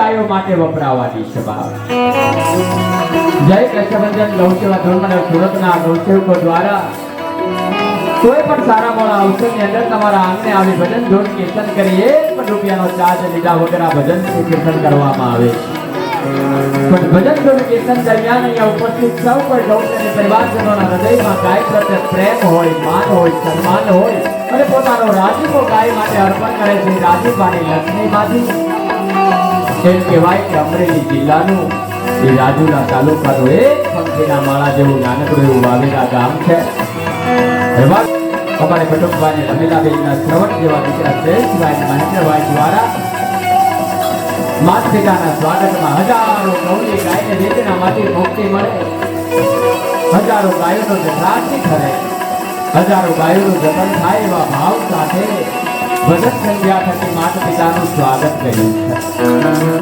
ગાયો માટે વપરાવાની છે જય કૃષ્ણભંજન ગૌસેવા ધર્મના સુરતના ગૌસેવકો દ્વારા. કોઈ પણ સારા મોડા અવસરની અંદર તમારા આંગણે આવી ભજન ધૂન કીર્તન કરી એક પણ રૂપિયાનો ચાર્જ લીધા વગર આ ભજન કીર્તન કરવામાં આવે છે. પણ ભજન ધૂન કીર્તન દરમિયાન અહીંયા ઉપસ્થિત સૌ કોઈ ગૌસેની પરિવારજનોના હૃદયમાં ગાય પ્રત્યે પ્રેમ હોય, માન હોય, સન્માન હોય અને પોતાનો રાજીપો ગાય માટે અર્પણ કરે છે. રાજીપાની લક્ષ્મીમાંથી એમ કહેવાય કે અમરેલી જિલ્લાનું એ રાજુલા તાલુકાનું એક પંખીના માળા જેવું નાનકડું એવું વાવેલા ગામ છે. અમારે કટુંબભાઈ રમીલાબેનના શ્રવણ જેવા દીકરા જયેશભાઈ મહેન્દ્રભાઈ દ્વારા માતપિતાના સ્વાગતમાં હજારો કૌલી ગાયને વેદનામાંથી મુક્તિ મળે. હજારો ગાયોનો જઠરાશી કરે હજારો ગાયોનું જતન થાય એવા ભાવ ભજન સંધ્યા થકી માતા પિતાનું સ્વાગત કર્યું છે